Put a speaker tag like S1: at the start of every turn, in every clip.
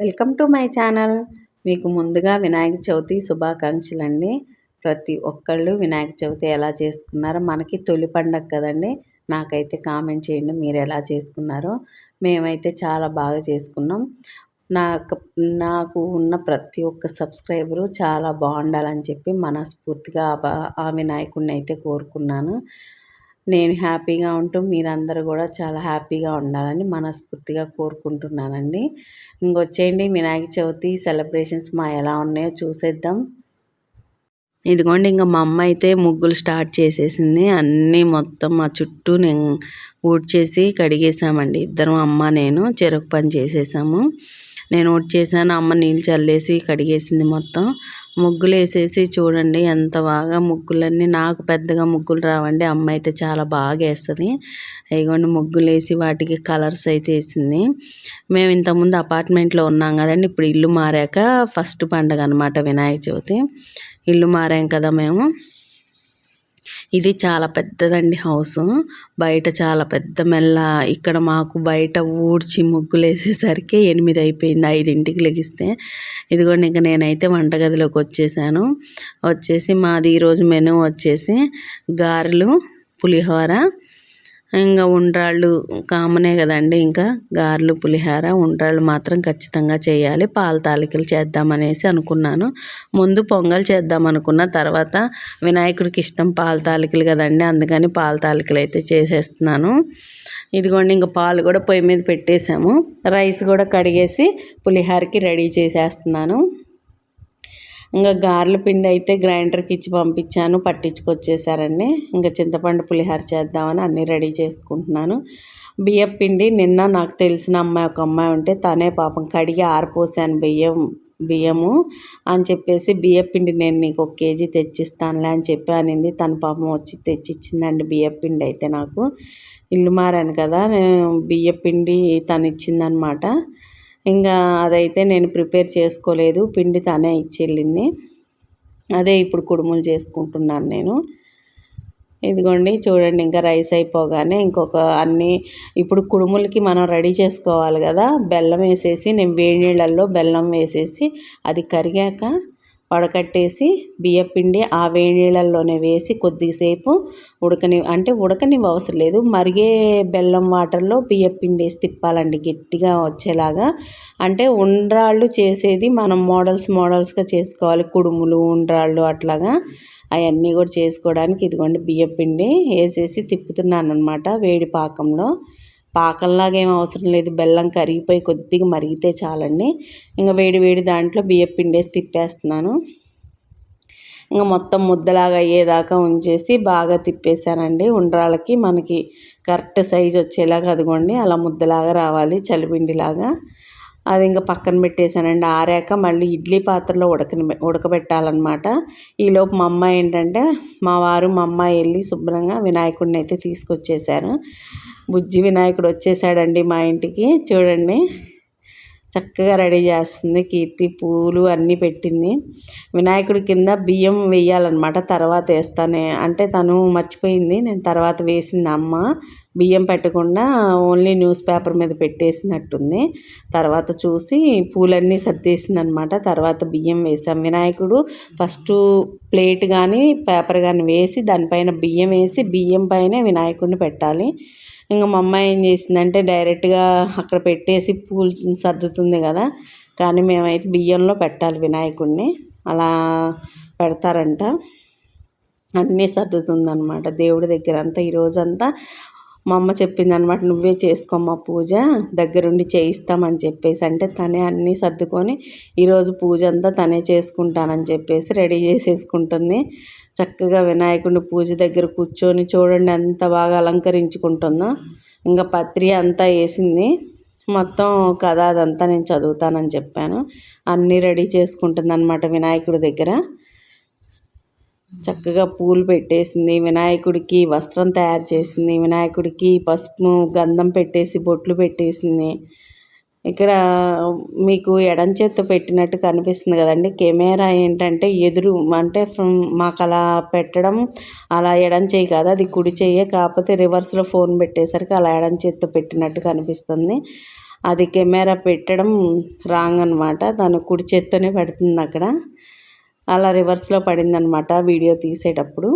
S1: Welcome to my channel. మీకు ముందుగా వినాయక చవితి శుభాకాంక్షలు అండి ప్రతి ఒక్కళ్ళు వినాయక చవితి ఎలా చేసుకున్నారో మనకి తొలి పండగ కదండి. నాకైతే కామెంట్ చేయండి మీరు ఎలా చేసుకున్నారో. మేమైతే చాలా బాగా చేసుకున్నాం. నాకు నాకు ఉన్న ప్రతి ఒక్క సబ్స్క్రైబరు చాలా బాగుండాలని చెప్పి మనస్ఫూర్తిగా ఆ వినాయకుడిని అయితే కోరుకున్నాను. నేను హ్యాపీగా ఉంటూ మీరందరూ కూడా చాలా హ్యాపీగా ఉండాలని మనస్ఫూర్తిగా కోరుకుంటున్నానండి. ఇంకొచ్చేయండి వినాయక చవితి సెలబ్రేషన్స్ మా ఎలా ఉన్నాయో చూసేద్దాం. ఇదిగోండి ఇంకా మా అమ్మ అయితే ముగ్గులు స్టార్ట్ చేసేసింది. అన్నీ మొత్తం మా చుట్టూ నేను ఊడ్చేసి కడిగేసామండి. ఇద్దరం అమ్మ నేను చెరుకు పని చేసేసాము. నేను ఒకటి చేశాను. అమ్మ నీళ్ళు చల్లేసి కడిగేసింది మొత్తం. ముగ్గులు వేసేసి చూడండి ఎంత బాగా ముగ్గులన్నీ. నాకు పెద్దగా ముగ్గులు రావండి. అమ్మ అయితే చాలా బాగా వేస్తుంది. ఇగోండి ముగ్గులు వేసి వాటికి కలర్స్ అయితే వేసింది. మేము ఇంతకుముందు అపార్ట్మెంట్లో ఉన్నాం కదండి. ఇప్పుడు ఇల్లు మారాక ఫస్ట్ పండగ అనమాట వినాయక చవితి. ఇల్లు మారాం కదా మేము. ఇది చాలా పెద్దదండి హౌస్. బయట చాలా పెద్ద మెల్ల. ఇక్కడ మాకు బయట ఊడ్చి ముగ్గులు వేసేసరికి ఎనిమిది అయిపోయింది ఐదింటికి లెగిస్తే. ఇదిగోండి ఇంకా నేనైతే వంటగదిలోకి వచ్చేసాను. వచ్చేసి మాది ఈరోజు మెనూ వచ్చేసి గారెలు పులిహోర ఇంకా ఉండ్రాళ్ళు కామనే కదండి. ఇంకా గారెలు పులిహోర ఉండ్రాళ్ళు మాత్రం ఖచ్చితంగా చేయాలి. పాల తాలికలు చేద్దామనేసి అనుకున్నాను. ముందు పొంగల్ చేద్దాం అనుకున్న తర్వాత వినాయకుడికి ఇష్టం పాల తాలికలు కదండి. అందుకని పాల తాలికలు అయితే చేసేస్తున్నాను. ఇదిగోండి ఇంకా పాలు కూడా పొయ్యి మీద పెట్టేసాము రైస్ కూడా కడిగేసి పులిహోరకి రెడీ చేసేస్తున్నాను. ఇంకా గారెల పిండి అయితే గ్రైండర్కి ఇచ్చి పంపించాను పట్టించుకొచ్చేసారండి ఇంకా చింతపండు పులిహార చేద్దామని అన్నీ రెడీ చేసుకుంటున్నాను. బియ్యం పిండి నిన్న నాకు తెలిసిన అమ్మాయి ఒక అమ్మాయి ఉంటే తనే పాపం కడిగి ఆరిపోసాను బియ్యం బియ్యము అని చెప్పేసి బియ్యం పిండి నేను నీకు ఒక కేజీ తెచ్చిస్తానులే అని చెప్పి అనింది. తన పాపం వచ్చి తెచ్చిచ్చిందండి బియ్యం పిండి అయితే నాకు. ఇల్లు మారాను కదా బియ్యం పిండి తను ఇచ్చిందనమాట. ఇంకా అదైతే నేను ప్రిపేర్ చేసుకోలేదు. పిండి తానే ఇచ్చి అదే ఇప్పుడు కుడుములు చేసుకుంటున్నాను నేను. ఇదిగోండి చూడండి ఇంకా రైస్ అయిపోగానే ఇంకొక అన్ని ఇప్పుడు కుడుములకి మనం రెడీ చేసుకోవాలి కదా. బెల్లం వేసేసి నేను వేడి నీళ్ళల్లో బెల్లం వేసేసి అది కరిగాక వడకట్టేసి బియ్యపిండి ఆ వేడి వేసి కొద్దిసేపు ఉడకని అంటే ఉడకని అవసరం లేదు. మరిగే బెల్లం వాటర్లో బియ్యపిండి వేసి తిప్పాలండి గట్టిగా వచ్చేలాగా. అంటే ఉండ్రాళ్ళు చేసేది మనం మోడల్స్ మోడల్స్గా చేసుకోవాలి. కుడుములు ఉండ్రాళ్ళు అట్లాగా. అవన్నీ కూడా చేసుకోవడానికి ఇదిగోండి బియ్యపిండి వేసేసి తిప్పుతున్నాను అనమాట వేడి పాకంలో. పాకంలాగా ఏం అవసరం లేదు. బెల్లం కరిగిపోయి కొద్దిగా మరిగితే చాలండి. ఇంకా వేడి వేడి దాంట్లో బియ్యం పిండేసి తిప్పేస్తున్నాను. ఇంకా మొత్తం ముద్దలాగా అయ్యేదాకా ఉంచేసి బాగా తిప్పేశానండి. ఉండ్రాలకి మనకి కరెక్ట్ సైజ్ వచ్చేలాగా అదిగోండి అలా ముద్దలాగా రావాలి చలిపిండిలాగా. అది ఇంకా పక్కన పెట్టేశానండి. ఆరాక మళ్ళీ ఇడ్లీ పాత్రలో ఉడకని ఉడకబెట్టాలన్నమాట. ఈలోపు మా అమ్మాయి ఏంటంటే మా వారు మా అమ్మాయి వెళ్ళి శుభ్రంగా వినాయకుడిని అయితే తీసుకొచ్చేసారు బుజ్జి వినాయకుడు వచ్చేసాడండి మా ఇంటికి. చూడండి. చక్కగా రెడీ చేస్తుంది. కీర్తి పూలు అన్నీ పెట్టింది. వినాయకుడి కింద బియ్యం వేయాలన్నమాట. తర్వాత వేస్తానే. అంటే తను మర్చిపోయింది. నేను తర్వాత వేసింది అమ్మ. బియ్యం పెట్టకుండా ఓన్లీ న్యూస్ పేపర్ మీద పెట్టేసినట్టుంది. తర్వాత చూసి పూలన్నీ సర్దేసింది అనమాట తర్వాత బియ్యం వేసాం. వినాయకుడు ఫస్ట్ ప్లేట్ కానీ పేపర్ కానీ వేసి దానిపైన బియ్యం వేసి బియ్యం పైన వినాయకుడిని పెట్టాలి. ఇంకా మా అమ్మాయి ఏం చేసిందంటే డైరెక్ట్గా అక్కడ పెట్టేసి పూలు సర్దుతుంది కదా. కానీ మేమైతే బియ్యంలో పెట్టాలి వినాయకుడిని అలా పెడతారంట. అన్నీ సర్దుతుందనమాట దేవుడి దగ్గర అంతా ఈరోజంతా మా అమ్మ చెప్పింది అనమాట నువ్వే చేసుకోమ్మా పూజ దగ్గరుండి చేయిస్తామని చెప్పేసి. అంటే తనే అన్నీ సర్దుకొని ఈరోజు పూజ అంతా తనే చేసుకుంటానని చెప్పేసి రెడీ చేసేసుకుంటుంది. చక్కగా వినాయకుడిని పూజ దగ్గర కూర్చొని చూడండి ఎంత బాగా అలంకరించుకుంటుందో? ఇంకా పత్రి అంతా వేసింది. మొత్తం కథ అదంతా నేను చదువుతానని చెప్పాను. అన్నీ రెడీ చేసుకుంటుంది అనమాట వినాయకుడి దగ్గర. చక్కగా పూలు పెట్టేసింది వినాయకుడికి వస్త్రం తయారు చేసింది వినాయకుడికి పసుపు గంధం పెట్టేసి బొట్లు పెట్టేసింది. ఇక్కడ మీకు ఎడం చేత్తో పెట్టినట్టు కనిపిస్తుంది కదండి. కెమెరా ఏంటంటే ఎదురు అంటే మాకు అలా పెట్టడం అలా ఎడం చేయి కాదు అది కుడి చెయ్యే కాకపోతే రివర్స్లో ఫోన్ పెట్టేసరికి అలా ఎడం చేత్తో పెట్టినట్టు కనిపిస్తుంది. అది కెమెరా పెట్టడం రాంగ్ అనమాట తను కుడి చేత్తోనే పెడుతుంది అక్కడ. అలా రివర్స్లో పడిందనమాట వీడియో తీసేటప్పుడు.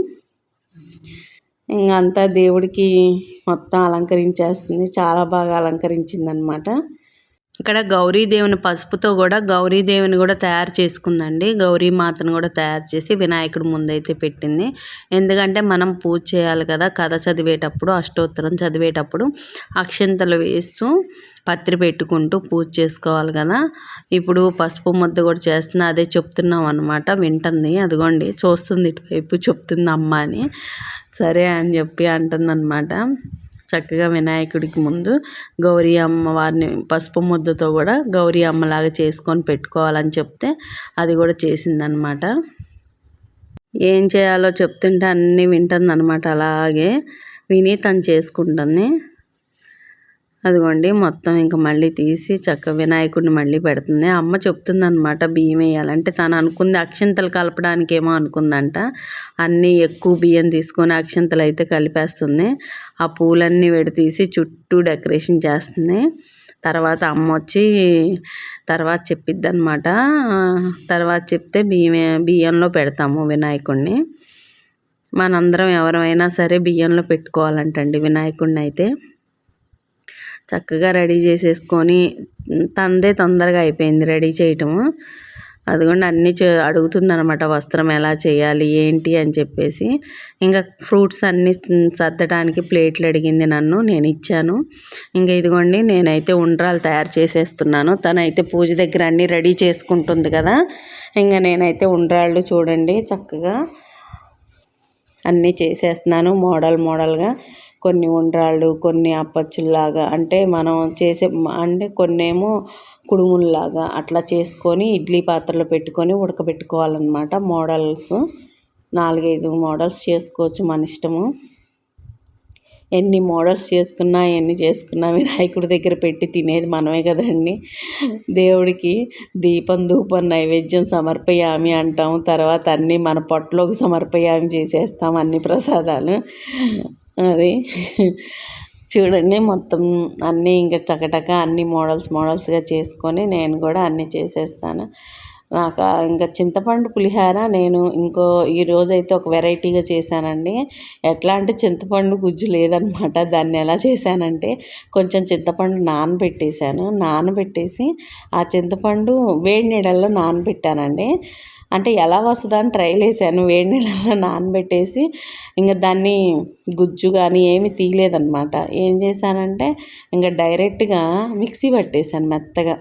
S1: ఇంకా అంతా దేవుడికి మొత్తం అలంకరించేస్తుంది చాలా బాగా అలంకరించిందనమాట ఇక్కడ గౌరీదేవుని పసుపుతో కూడా గౌరీదేవిని కూడా తయారు చేసుకుందండి. గౌరీ మాతను కూడా తయారు చేసి వినాయకుడి ముందైతే పెట్టింది. ఎందుకంటే మనం పూజ చేయాలి కదా కథ చదివేటప్పుడు అష్టోత్తరం చదివేటప్పుడు అక్షంతలు వేస్తూ పత్రి పెట్టుకుంటూ పూజ చేసుకోవాలి కదా. ఇప్పుడు పసుపు ముద్ద కూడా చేస్తున్నా అదే చెప్తున్నాం అనమాట వింటుంది. అదిగోండి చూస్తుంది ఇటువైపు చెప్తుంది అమ్మ అని. సరే అని చెప్పి అంటుందన్నమాట. చక్కగా వినాయకుడికి ముందు గౌరీ అమ్మవారిని పసుపు ముద్దతో కూడా గౌరీ అమ్మలాగా చేసుకొని పెట్టుకోవాలని చెప్తే అది కూడా చేసిందనమాట ఏం చేయాలో చెప్తుంటే అన్నీ వింటుంది అలాగే. విని తను చేసుకుంటుంది. అదిగోండి మొత్తం ఇంకా మళ్ళీ తీసి చక్క వినాయకుడిని మళ్ళీ పెడుతుంది. అమ్మ చెప్తుంది అనమాట బియ్యం వేయాలంటే తను అనుకుంది అక్షంతలు కలపడానికేమో అనుకుందంట. అన్నీ ఎక్కువ బియ్యం తీసుకొని అక్షంతలు అయితే కలిపేస్తుంది. ఆ పూలన్నీ తీసి చుట్టూ డెకరేషన్ చేస్తుంది. తర్వాత అమ్మ వచ్చి తర్వాత చెప్పిద్ది అనమాట తర్వాత చెప్తే బియ్యం బియ్యంలో పెడతాము వినాయకుడిని మనందరం ఎవరైనా సరే బియ్యంలో పెట్టుకోవాలంటండి వినాయకుడిని అయితే. చక్కగా రెడీ చేసేసుకొని తందే తొందరగా అయిపోయింది రెడీ చేయటము. అదిగోండి అన్నీ అడుగుతుందనమాట వస్త్రం ఎలా చేయాలి ఏంటి అని చెప్పేసి. ఇంకా ఫ్రూట్స్ అన్నీ సర్దడానికి ప్లేట్లు అడిగింది నన్ను నేను ఇచ్చాను. ఇంకా ఇదిగోండి నేనైతే ఉండ్రాలు తయారు చేసేస్తున్నాను. తనైతే పూజ దగ్గర అన్నీ రెడీ చేసుకుంటుంది కదా. ఇంకా నేనైతే ఉండ్రాళ్ళు చూడండి చక్కగా అన్నీ చేసేస్తున్నాను మోడల్ మోడల్గా. కొన్ని ఉండ్రాళ్ళు కొన్ని అప్పచ్చుల్లాగా అంటే మనం చేసే అంటే కొన్నేమో కుడుముల్లాగా అట్లా చేసుకొని ఇడ్లీ పాత్రలో పెట్టుకొని ఉడకబెట్టుకోవాలన్నమాట మోడల్స్. నాలుగైదు మోడల్స్ చేసుకోవచ్చు మన ఇష్టము. ఎన్ని మోడల్స్ చేసుకున్నా ఎన్ని చేసుకున్నా వినాయకుడి దగ్గర పెట్టి తినేది మనమే కదండి. దేవుడికి దీపం ధూపం నైవేద్యం సమర్పయామి అంటాం తర్వాత అన్నీ మన పొట్టలోకి సమర్పయామి చేసేస్తాం అన్ని ప్రసాదాలు. అది చూడండి మొత్తం అన్నీ ఇంకా చకటక అన్ని మోడల్స్ మోడల్స్గా చేసుకొని నేను కూడా అన్నీ చేసేస్తాను. నాకు ఇంకా చింతపండు పులిహార నేను ఇంకో ఈరోజైతే ఒక వెరైటీగా చేశానండి. ఎట్లా అంటే చింతపండు గుజ్జు లేదనమాట. దాన్ని ఎలా చేశానంటే కొంచెం చింతపండు నానబెట్టేశాను. నానబెట్టేసి ఆ చింతపండు వేడి నీడల్లో నానబెట్టానండి. అంటే ఎలా వస్తుందా అని ట్రైల్ వేసాను వేడి నీళ్ళలో నానబెట్టేసి ఇంకా దాన్ని గుజ్జు కానీ ఏమి తీయలేదనమాట. ఏం చేశానంటే ఇంకా డైరెక్ట్గా మిక్సీ పట్టేశాను మెత్తగా.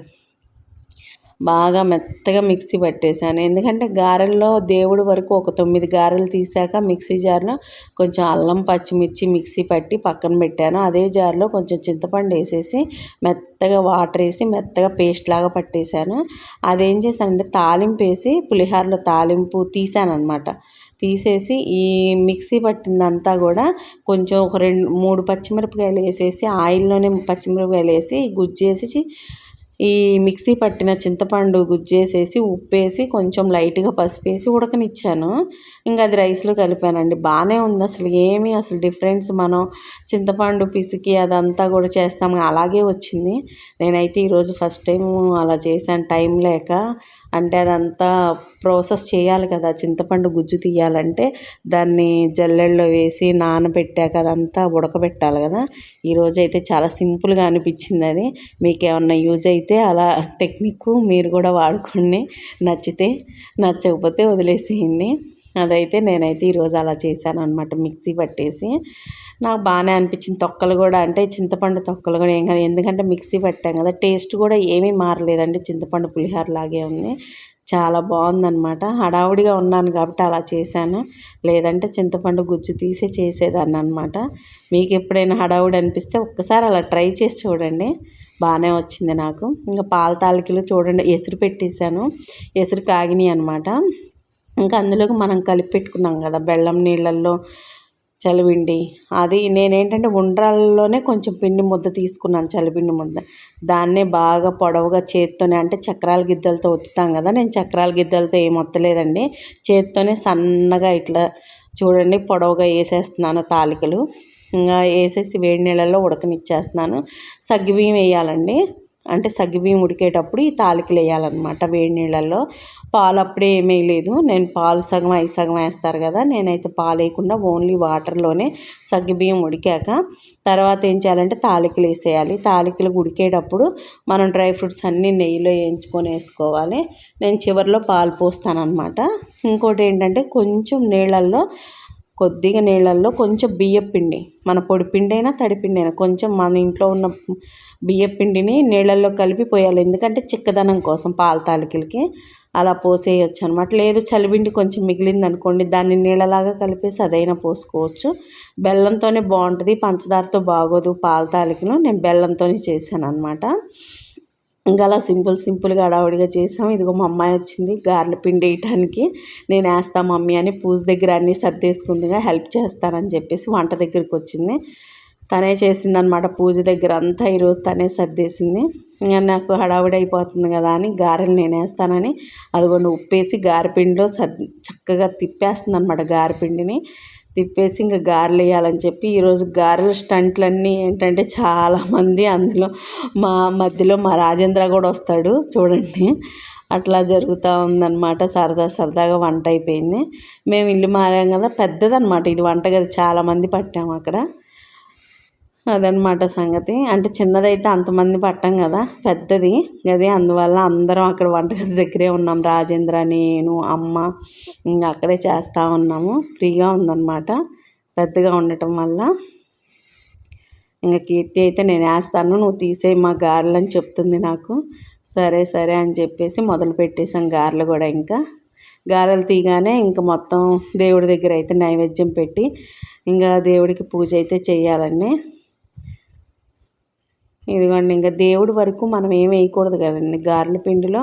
S1: బాగా మెత్తగా మిక్సీ పట్టేశాను. ఎందుకంటే గారెల్లో దేవుడి వరకు ఒక తొమ్మిది గారెలు తీసాక మిక్సీ జార్లో కొంచెం అల్లం పచ్చిమిర్చి మిక్సీ పట్టి పక్కన పెట్టాను. అదే జార్లో కొంచెం చింతపండు వేసేసి మెత్తగా వాటర్ వేసి మెత్తగా పేస్ట్ లాగా పట్టేశాను. అదేం చేశానంటే తాలింపు వేసి పులిహారలో తాలింపు తీసాను తీసేసి ఈ మిక్సీ పట్టిందంతా కూడా కొంచెం ఒక రెండు మూడు పచ్చిమిరపకాయలు వేసేసి ఆయిల్లోనే పచ్చిమిరపకాయలు వేసి గుజ్జేసి ఈ మిక్సీ పట్టిన చింతపండు గుజ్జేసేసి ఉప్పేసి కొంచెం లైట్గా పసిపేసి ఉడకనిచ్చాను. ఇంకా అది రైస్లో కలిపానండి. బాగానే ఉంది అసలు ఏమీ అసలు డిఫరెన్స్ మనం చింతపండు పిసికి అదంతా కూడా చేస్తాము అలాగే వచ్చింది. నేనైతే ఈరోజు ఫస్ట్ టైం అలా చేశాను. టైం లేక అంటే అదంతా ప్రాసెస్ చేయాలి కదా. చింతపండు గుజ్జు తీయాలంటే దాన్ని జల్లెల్లో వేసి నానబెట్టాక అదంతా ఉడకబెట్టాలి కదా. ఈరోజు అయితే చాలా సింపుల్గా అనిపించింది అది. మీకు ఏమన్నా యూజ్ అయితే అలా టెక్నిక్ మీరు కూడా వాడుకోండి నచ్చితే నచ్చకపోతే వదిలేసేయండి. అదైతే నేనైతే ఈరోజు అలా చేశాను అనమాట మిక్సీ పట్టేసి. నాకు బాగానే అనిపించింది. తొక్కలు కూడా అంటే చింతపండు తొక్కలు కూడా ఏం కానీ ఎందుకంటే మిక్సీ పట్టాం కదా టేస్ట్ కూడా ఏమీ మారలేదండి. చింతపండు పులిహోర లాగే ఉంది. చాలా బాగుందనమాట హడావుడిగా ఉన్నాను కాబట్టి అలా చేశాను. లేదంటే చింతపండు గుజ్జు తీసే చేసేదాన్ని అనమాట మీకు ఎప్పుడైనా హడావుడి అనిపిస్తే ఒక్కసారి అలా ట్రై చేసి చూడండి. బాగానే వచ్చింది నాకు. ఇంకా పాల తాలికలు చూడండి. ఎసురు పెట్టేశాను. ఎసురు కాగినాయి అనమాట ఇంకా అందులోకి మనం కలిపి పెట్టుకున్నాం కదా బెల్లం నీళ్ళల్లో చలిపిండి అది నేనేంటంటే ఉండ్రాల్లోనే కొంచెం పిండి ముద్ద తీసుకున్నాను చలిపిండి ముద్ద. దాన్నే బాగా పొడవుగా చేత్తోనే అంటే చక్రాల గిద్దలతో ఒత్తుతాం కదా నేను చక్రాల గిద్దలతో ఏం ఒత్తలేదండి. చేత్తోనే సన్నగా ఇట్లా చూడండి పొడవుగా వేసేస్తున్నాను తాలికలు. ఇంకా వేసేసి వేడి నీళ్ళల్లో ఉడకనిచ్చేస్తున్నాను. సగ్గుబియ్యం వేయాలండి. అంటే సగ్గుబియ్యం ఉడికేటప్పుడు ఈ తాలికలు వేయాలన్నమాట. వేడి నీళ్ళల్లో పాలు అప్పుడే ఏమీ లేదు. నేను పాలు సగం ఐదు సగం వేస్తారు కదా. నేనైతే పాలు వేయకుండా ఓన్లీ వాటర్లోనే సగ్గుబియ్యం ఉడికాక తర్వాత ఏం చేయాలంటే తాలికలు వేసేయాలి. తాలికలు ఉడికేటప్పుడు మనం డ్రై ఫ్రూట్స్ అన్నీ నెయ్యిలో వేయించుకొని వేసుకోవాలి. నేను చివరిలో పాలు పోస్తానన్నమాట. ఇంకోటి ఏంటంటే కొంచెం నీళ్ళల్లో కొద్దిగా నీళ్ళల్లో కొంచెం బియ్యపిండి. మన పొడి పిండి అయినా తడిపిండి అయినా కొంచెం మన ఇంట్లో ఉన్న బియ్యం పిండిని నీళ్ళల్లో కలిపి పోయాలి. ఎందుకంటే చిక్కదనం కోసం పాల తాలికలకి అలా పోసేయచ్చు అనమాట లేదు చలిపిండి కొంచెం మిగిలింది అనుకోండి దాన్ని నీళ్ళలాగా కలిపేసి అదైనా పోసుకోవచ్చు. బెల్లంతోనే బాగుంటుంది పంచదారతో బాగోదు పాల తాలికలు నేను బెల్లంతోనే చేశాను అనమాట ఇంకా అలా సింపుల్ సింపుల్గా అడావుడిగా చేసాం. ఇదిగో మా అమ్మాయి వచ్చింది గార్ల పిండి వేయటానికి. నేను వేస్తా మమ్మీ అని పూజ దగ్గర అన్నీ సర్దేసుకుందిగా హెల్ప్ చేస్తానని చెప్పేసి వంట దగ్గరికి వచ్చింది. తనే చేసిందనమాట పూజ దగ్గర అంతా ఈరోజు తనే సర్దేసింది. నాకు హడావుడి అయిపోతుంది కదా అని గారెలు నేనేస్తానని అదిగోండి ఉప్పేసి గారెపిండిలో సర్ చక్కగా తిప్పేస్తుంది అనమాట గారెపిండిని తిప్పేసి ఇంకా గారెలు వేయాలని చెప్పి ఈరోజు గారెల స్టంట్లన్నీ ఏంటంటే చాలామంది అందులో మా మధ్యలో మా రాజేంద్ర కూడా వస్తాడు చూడండి. అట్లా జరుగుతూ ఉందన్నమాట. సరదా సరదాగా వంట అయిపోయింది. మేము ఇల్లు మారాం కదా పెద్దదన్నమాట ఇది వంటగది చాలామంది పట్టాము అక్కడ. అదనమాట సంగతి. అంటే చిన్నదైతే అంతమంది పట్టాం కదా పెద్దది. అదే అందువల్ల అందరం అక్కడ వంటగది దగ్గరే ఉన్నాం. రాజేంద్ర నేను అమ్మ ఇంకా అక్కడే చేస్తూ ఉన్నాము. ఫ్రీగా ఉందన్నమాట పెద్దగా ఉండటం వల్ల. ఇంకా కీర్తి అయితే నేను వేస్తాను. నువ్వు తీసేయి మా గారెలు అని చెప్తుంది నాకు. సరే సరే అని చెప్పేసి మొదలు పెట్టేసాం గారెలు కూడా ఇంకా. గారెలు తీయగానే ఇంకా మొత్తం దేవుడి దగ్గర అయితే నైవేద్యం పెట్టి ఇంకా దేవుడికి పూజ అయితే చేయాలండి. ఇదిగోండి ఇంకా దేవుడి వరకు మనం ఏమి వేయకూడదు కదండి. గారెల పిండిలో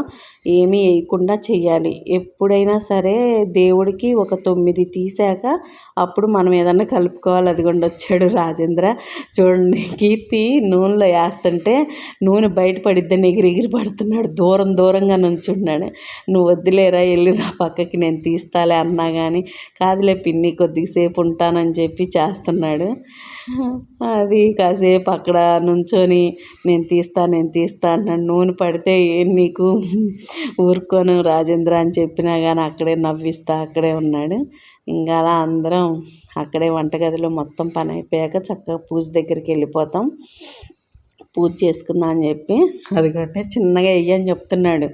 S1: ఏమీ వేయకుండా చేయాలి. ఎప్పుడైనా సరే దేవుడికి ఒక తొమ్మిది తీసాక అప్పుడు మనం ఏదన్నా కలుపుకోవాలి. అదిగోండి వచ్చాడు రాజేంద్ర. చూడండి కీర్తి నూనెలో వేస్తుంటే నూనె బయట పడిద్దని ఎగిరి ఎగిరి పడుతున్నాడు. దూరం దూరంగా నుంచున్నాడు నువ్వు వద్దులేరా వెళ్ళిరా పక్కకి నేను తీస్తాలే అన్నా కానీ కాదులే పిన్ని కొద్దిసేపు ఉంటానని చెప్పి చేస్తున్నాడు. అది కాసేపు అక్కడ నుంచొని నేను తీస్తా నేను తీస్తా అన్నాడు నూనె పడితే నీకు? ఊరుకోను రాజేంద్ర అని చెప్పినా కానీ అక్కడే నవ్విస్తా అక్కడే ఉన్నాడు. ఇంకా అలా అందరం అక్కడే వంటగదిలో మొత్తం పని అయిపోయాక చక్కగా పూజ దగ్గరికి వెళ్ళిపోతాం. పూజ చేసుకుందాం అని చెప్పి. అది కంటే చిన్నగా వెయ్యని చెప్తున్నాడు.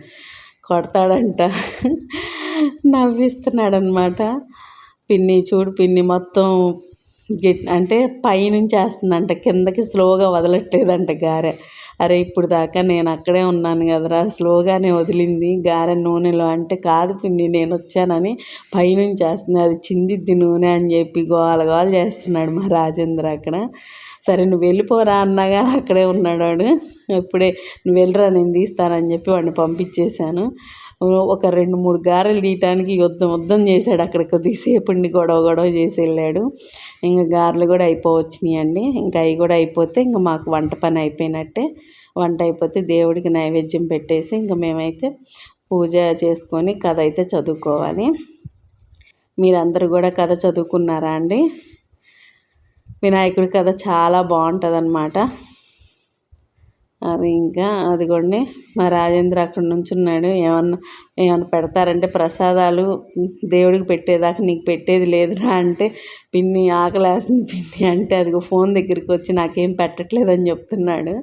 S1: కొడతాడంట. నవ్విస్తున్నాడు అనమాట పిన్ని చూడు పిన్ని మొత్తం అంటే పైనుంచి వేస్తుందంట కిందకి స్లోగా వదలట్లేదంట గారె. అరే ఇప్పుడు దాకా నేను అక్కడే ఉన్నాను కదరా స్లోగానే వదిలింది గారె నూనెలో అంటే కాదు పిండి నేను వచ్చానని పైనుంచి వేస్తుంది అది చిందిద్ది నూనె అని చెప్పి గోల గోల చేస్తున్నాడు మా రాజేంద్ర అక్కడ. సరే నువ్వు వెళ్ళిపోరా అన్నగా అక్కడే ఉన్నాడు వాడు. ఇప్పుడే నువ్వు వెళ్ళరా నేను తీస్తానని చెప్పి వాడిని పంపించేశాను. ఒక రెండు మూడు గారెలు తీయటానికి యుద్ధం యుద్ధం చేశాడు అక్కడ కొద్దిసేపుండి గొడవ గొడవ చేసి వెళ్ళాడు. ఇంకా గారెలు కూడా అయిపోవచ్చినాయి అండి ఇంకా అవి కూడా అయిపోతే ఇంకా మాకు వంట పని అయిపోయినట్టే. వంట అయిపోతే దేవుడికి నైవేద్యం పెట్టేసి ఇంకా మేమైతే పూజ చేసుకొని కథ అయితే చదువుకోవాలి. మీరందరూ కూడా కథ చదువుకున్నారా అండి? వినాయకుడి కథ చాలా బాగుంటుంది అన్నమాట అది ఇంకా అదిగోండి మా రాజేంద్ర అక్కడ ఉన్నాడు. ఏమన్నా ఏమన్నా పెడతారంటే ప్రసాదాలు దేవుడికి పెట్టేదాకా నీకు పెట్టేది లేదురా అంటే పిన్ని ఆకలేస్తుంది పిన్ని అంటే అదిగో ఫోన్ దగ్గరికి వచ్చి నాకేం పెట్టట్లేదని చెప్తున్నాడు.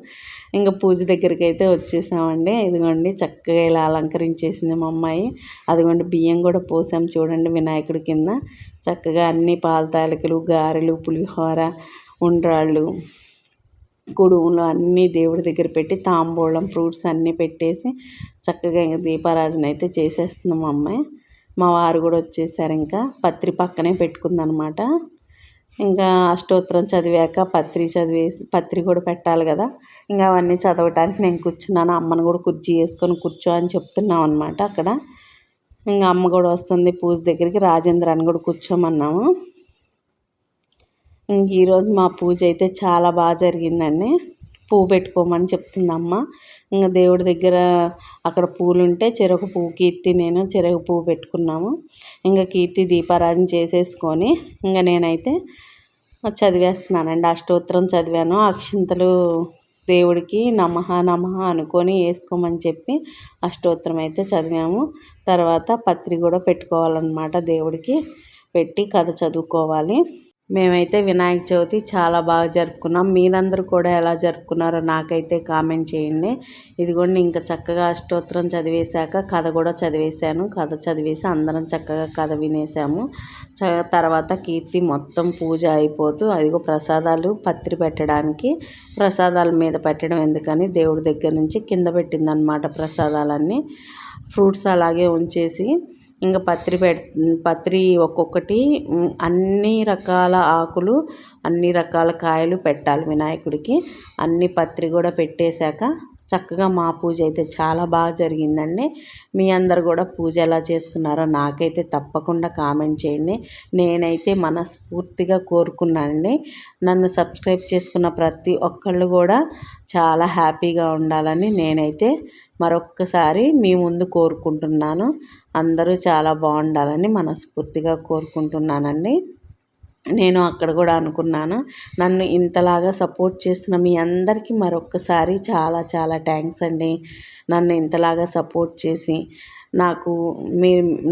S1: ఇంకా పూజ దగ్గరికి అయితే వచ్చేసామండి. ఇదిగోండి చక్కగా ఇలా అలంకరించేసింది మా అమ్మాయి. అదిగోండి బియ్యం కూడా పోసాం చూడండి వినాయకుడి కింద. చక్కగా అన్ని పాల తాలికలు గారెలు పులిహోర ఉండ్రాళ్ళు కుడుములు అన్నీ దేవుడి దగ్గర పెట్టి తాంబూలం ఫ్రూట్స్ అన్నీ పెట్టేసి చక్కగా ఇంకా దీపారాజన అయితే చేసేస్తుంది మా అమ్మాయి. మా వారు కూడా వచ్చేసారు ఇంకా. పత్రి పక్కనే పెట్టుకుందనమాట. ఇంకా అష్టోత్తరం చదివాక పత్రి చదివేసి పత్రి కూడా పెట్టాలి కదా. ఇంకా అవన్నీ చదవటానికి నేను కూర్చున్నాను. అమ్మను కూడా కుర్చీ వేసుకొని కూర్చో అని చెప్తున్నాం అనమాట అక్కడ. ఇంకా అమ్మ కూడా వస్తుంది పూజ దగ్గరికి. రాజేంద్ర అని కూడా కూర్చోమన్నాము. ఈరోజు మా పూజ అయితే చాలా బాగా జరిగిందండి. పువ్వు పెట్టుకోమని చెప్తుంది అమ్మ ఇంకా దేవుడి దగ్గర అక్కడ పూలు ఉంటే చెరకు పువ్వు కీర్తి నేను చెరకు పువ్వు పెట్టుకున్నాము. ఇంకా కీర్తి దీపారాధన చేసేసుకొని ఇంకా నేనైతే చదివేస్తున్నానండి. అష్టోత్తరం చదివాను. అక్షింతలు దేవుడికి నమహ నమః అనుకొని వేసుకోమని చెప్పి అష్టోత్తరం అయితే చదివాము. తర్వాత పత్రి కూడా పెట్టుకోవాలన్నమాట దేవుడికి. పెట్టి కథ చదువుకోవాలి. మేమైతే వినాయక చవితి చాలా బాగా జరుపుకున్నాం. మీరందరూ కూడా ఎలా జరుపుకున్నారో నాకైతే కామెంట్ చేయండి. ఇదిగోండి ఇంకా చక్కగా అష్టోత్తరం చదివేశాక కథ కూడా చదివేశాను. కథ చదివేసి అందరం చక్కగా కథ వినేసాము తర్వాత కీర్తి మొత్తం పూజ అయిపోతూ అదిగో ప్రసాదాలు పత్రి పెట్టడానికి ప్రసాదాల మీద పెట్టడం ఎందుకని దేవుడి దగ్గర నుంచి కింద పెట్టిందనమాట ప్రసాదాలన్నీ. ఫ్రూట్స్ అలాగే ఉంచేసి ఇంకా పత్రి పె పత్రి ఒక్కొక్కటి అన్ని రకాల ఆకులు అన్ని రకాల కాయలు పెట్టాలి వినాయకుడికి. అన్ని పత్రి కూడా పెట్టేశాక చక్కగా మా పూజ అయితే చాలా బాగా జరిగిందండి. మీ అందరు కూడా పూజ ఎలా చేసుకున్నారో నాకైతే తప్పకుండా కామెంట్ చేయండి. నేనైతే మనస్ఫూర్తిగా కోరుకున్నానండి. నన్ను సబ్స్క్రైబ్ చేసుకున్న ప్రతి ఒక్కళ్ళు కూడా చాలా హ్యాపీగా ఉండాలని నేనైతే మరొక్కసారి మీ ముందు కోరుకుంటున్నాను. అందరూ చాలా బాగుండాలని మనస్ఫూర్తిగా కోరుకుంటున్నానండి. నేను అక్కడ కూడా అనుకున్నాను. నన్ను ఇంతలాగా సపోర్ట్ చేస్తున్న మీ అందరికీ మరొక్కసారి చాలా చాలా థ్యాంక్స్ అండి. నన్ను ఇంతలాగా సపోర్ట్ చేసి నాకు మీ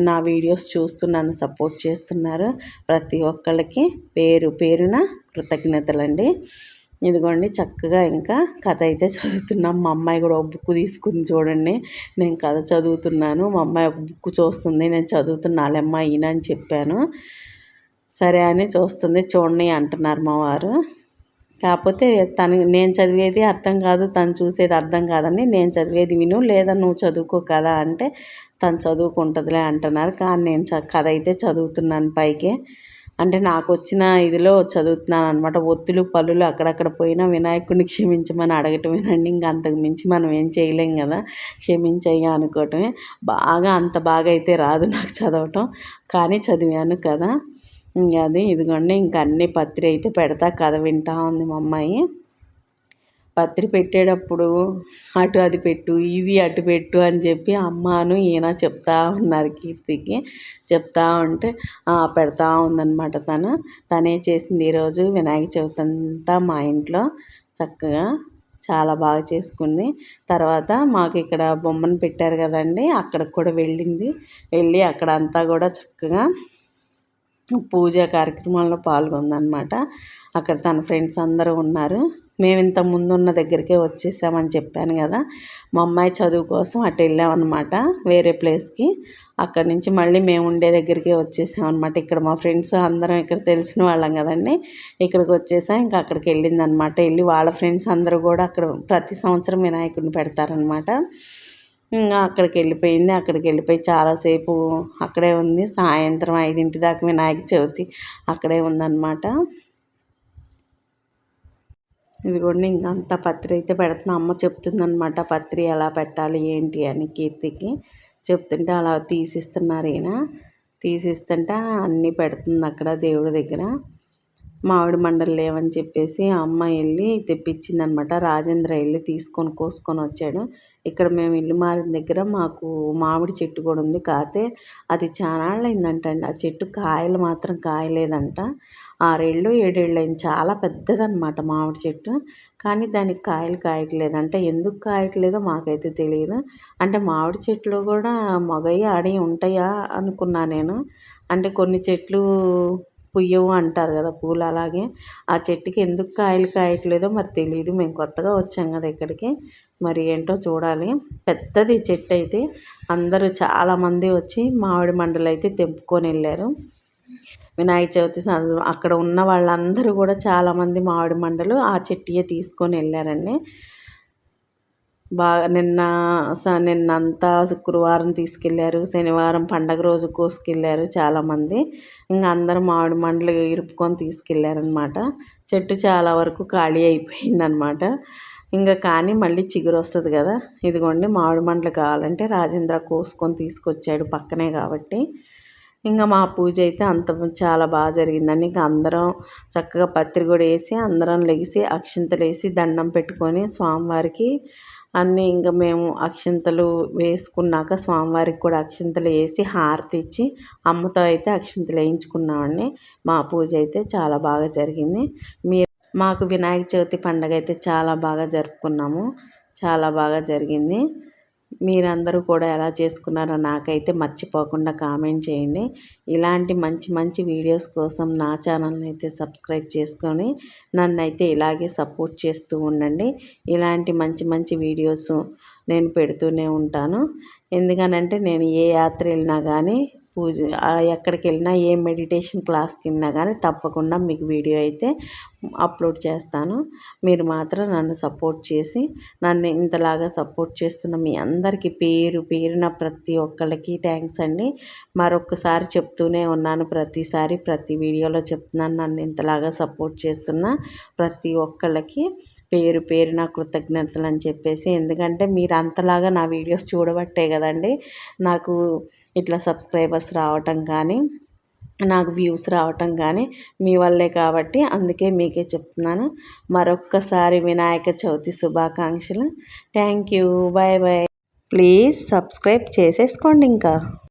S1: నా వీడియోస్ చూస్తూ నన్ను సపోర్ట్ చేస్తున్నారు ప్రతి ఒక్కళ్ళకి. పేరు పేరున కృతజ్ఞతలండి. ఇదిగోండి చక్కగా ఇంకా కథ అయితే చదువుతున్నాం. మా అమ్మాయి కూడా ఒక బుక్ తీసుకుంది చూడండి. నేను కథ చదువుతున్నాను. మా అమ్మాయి ఒక బుక్ చూస్తుంది. నేను చదువుతున్నాలేమ్మా ఈయన అని చెప్పాను. సరే అని చూస్తుంది. చూడండి అంటున్నారు మా వారు. కాకపోతే తను నేను చదివేది అర్థం కాదు. తను చూసేది అర్థం కాదని నేను చదివేది విను. లేదా నువ్వు చదువుకో కదా అంటే తను చదువుకుంటుందిలే అంటున్నారు. కానీ నేను కథ అయితే చదువుతున్నాను పైకి. అంటే నాకు వచ్చిన ఇదిలో చదువుతున్నాను అనమాట ఒత్తులు పలులు అక్కడక్కడ పోయినా వినాయకుడిని క్షమించమని అడగటమేనండి. ఇంకా అంతకు మించి మనం ఏం చేయలేం కదా. క్షమించయ్యా అనుకోవటమే. బాగా అంత బాగా అయితే రాదు నాకు చదవటం. కానీ చదివాను కదా. అది ఇదిగోండి ఇంక అన్ని పత్రి అయితే పెడతా. కథ వింటా ఉంది మా అమ్మాయి. పత్రి పెట్టేటప్పుడు అటు అది పెట్టు ఇది అటు పెట్టు అని చెప్పి అమ్మను ఈయన చెప్తా ఉన్నారు కీర్తికి. చెప్తా ఉంటే పెడతా ఉందన్నమాట తను. తనే చేసింది ఈరోజు వినాయక చవితి అంతా మా ఇంట్లో. చక్కగా చాలా బాగా చేసుకుంది. తర్వాత మాకు ఇక్కడ బొమ్మను పెట్టారు కదండి అక్కడికి కూడా వెళ్ళింది. వెళ్ళి అక్కడ అంతా కూడా చక్కగా పూజా కార్యక్రమాల్లో పాల్గొందనమాట అక్కడ తన ఫ్రెండ్స్ అందరూ ఉన్నారు. మేము ఇంత ముందున్న దగ్గరికే వచ్చేసామని చెప్పాను కదా. మా అమ్మాయి చదువు కోసం అటు వెళ్ళామన్నమాట వేరే ప్లేస్కి. అక్కడి నుంచి మళ్ళీ మేము ఉండే దగ్గరికే వచ్చేసామన్నమాట. ఇక్కడ మా ఫ్రెండ్స్ అందరం ఇక్కడ తెలిసిన వాళ్ళం కదండి. ఇక్కడికి వచ్చేసాం ఇంకా అక్కడికి వెళ్ళిందనమాట వెళ్ళి వాళ్ళ ఫ్రెండ్స్ అందరూ కూడా అక్కడ ప్రతి సంవత్సరం వినాయకుడిని పెడతారనమాట ఇంకా అక్కడికి వెళ్ళిపోయింది. అక్కడికి వెళ్ళిపోయి చాలాసేపు అక్కడే ఉంది. సాయంత్రం ఐదింటి దాకా వినాయక చవితి అక్కడే ఉందన్నమాట. ఇదిగోండి ఇంకంతా పత్రి అయితే పెడుతున్నా. అమ్మ చెప్తుందనమాట పత్రి ఎలా పెట్టాలి ఏంటి అని కీర్తికి. చెప్తుంటే అలా తీసిస్తున్నారు ఈయన. తీసిస్తుంటే అన్నీ పెడుతుంది అక్కడ దేవుడి దగ్గర. మామిడి మండలు లేవని చెప్పేసి అమ్మ వెళ్ళి తెప్పించిందనమాట రాజేంద్ర వెళ్ళి తీసుకొని కోసుకొని వచ్చాడు. ఇక్కడ మేము ఇల్లు మారిన దగ్గర మాకు మామిడి చెట్టు కూడా ఉంది. కాతే అది చాలా అయిందంటండి ఆ చెట్టు కాయలు మాత్రం కాయలేదంట. ఆరేళ్ళు ఏడేళ్ళు అయింది చాలా పెద్దదనమాట మామిడి చెట్టు. కానీ దానికి కాయలు కాయట్లేదు. అంటే ఎందుకు కాయట్లేదో మాకైతే తెలియదు అంటే మామిడి చెట్లు కూడా మగయి ఆడి ఉంటాయా అనుకున్నా నేను. అంటే కొన్ని చెట్లు పుయ్యవు అంటారు కదా పూలు అలాగే. ఆ చెట్టుకి ఎందుకు కాయలు కాయట్లేదో మరి తెలియదు మేము కొత్తగా వచ్చాం కదా ఇక్కడికి. మరి ఏంటో చూడాలి. పెద్దది చెట్టు అయితే అందరూ చాలామంది వచ్చి మామిడి మండలు అయితే తెంపుకొని వెళ్ళారు. వినాయక చవితి అక్కడ ఉన్న వాళ్ళందరూ కూడా చాలామంది మామిడి మండలు ఆ చెట్టుయే తీసుకొని వెళ్ళారండి. బాగా నిన్న స నిన్నంతా శుక్రవారం తీసుకెళ్ళారు శనివారం పండగ రోజు కోసుకెళ్ళారు చాలామంది. ఇంకా అందరూ మామిడి మండలు ఇరుపుకొని తీసుకెళ్ళారనమాట చెట్టు చాలా వరకు ఖాళీ అయిపోయిందనమాట ఇంకా కానీ మళ్ళీ చిగురు వస్తుంది కదా. ఇదిగోండి మామిడి మండలు కావాలంటే రాజేంద్ర కోసుకొని తీసుకొచ్చాడు పక్కనే కాబట్టి. ఇంకా మా పూజ అయితే అంత చాలా బాగా జరిగిందండి. ఇంకా అందరం చక్కగా పత్రి కూడా వేసి అందరం లెగిసి అక్షింతలు వేసి దండం పెట్టుకొని స్వామివారికి అన్నీ ఇంకా మేము అక్షింతలు వేసుకున్నాక స్వామివారికి కూడా అక్షింతలు వేసి హారతి ఇచ్చి అమ్మతో అయితే అక్షింతలు వేయించుకున్నామండి. మా పూజ అయితే చాలా బాగా జరిగింది. మీరు మాకు వినాయక చవితి పండగ అయితే చాలా బాగా జరుపుకున్నాము. చాలా బాగా జరిగింది. మీరందరూ కూడా ఎలా చేసుకున్నారో నాకైతే మర్చిపోకుండా కామెంట్ చేయండి. ఇలాంటి మంచి మంచి వీడియోస్ కోసం నా ఛానల్ని అయితే సబ్స్క్రైబ్ చేసుకొని నన్ను అయితే ఇలాగే సపోర్ట్ చేస్తూ ఉండండి. ఇలాంటి మంచి మంచి వీడియోస్ నేను పెడుతూనే ఉంటాను. ఎందుకనంటే నేను ఏ యాత్ర వెళ్ళినా కానీ పూజ ఎక్కడికి వెళ్ళినా ఏ మెడిటేషన్ క్లాస్కి వెళ్ళినా కానీ తప్పకుండా మీకు వీడియో అయితే అప్లోడ్ చేస్తాను. మీరు మాత్రం నన్ను సపోర్ట్ చేసి నన్ను ఇంతలాగా సపోర్ట్ చేస్తున్న మీ అందరికీ పేరు పేరున ప్రతి ఒక్కళ్ళకి థ్యాంక్స్ అండి. మరొకసారి చెప్తూనే ఉన్నాను ప్రతిసారి ప్రతి వీడియోలో చెప్తున్నాను నన్ను ఇంతలాగా సపోర్ట్ చేస్తున్న ప్రతి ఒక్కళ్ళకి. పేరు పేరు నా కృతజ్ఞతలు అని చెప్పేసి. ఎందుకంటే మీరు అంతలాగా నా వీడియోస్ చూడబట్టే కదండి. నాకు ఇట్లా సబ్స్క్రైబర్స్ రావటం కానీ నాకు వ్యూస్ రావటం కానీ మీ వల్లే కాబట్టి అందుకే మీకే చెప్తున్నాను. మరొక్కసారి వినాయక చవితి శుభాకాంక్షలు. Thank you. Bye bye please subscribe చేసేసుకోండి ఇంకా.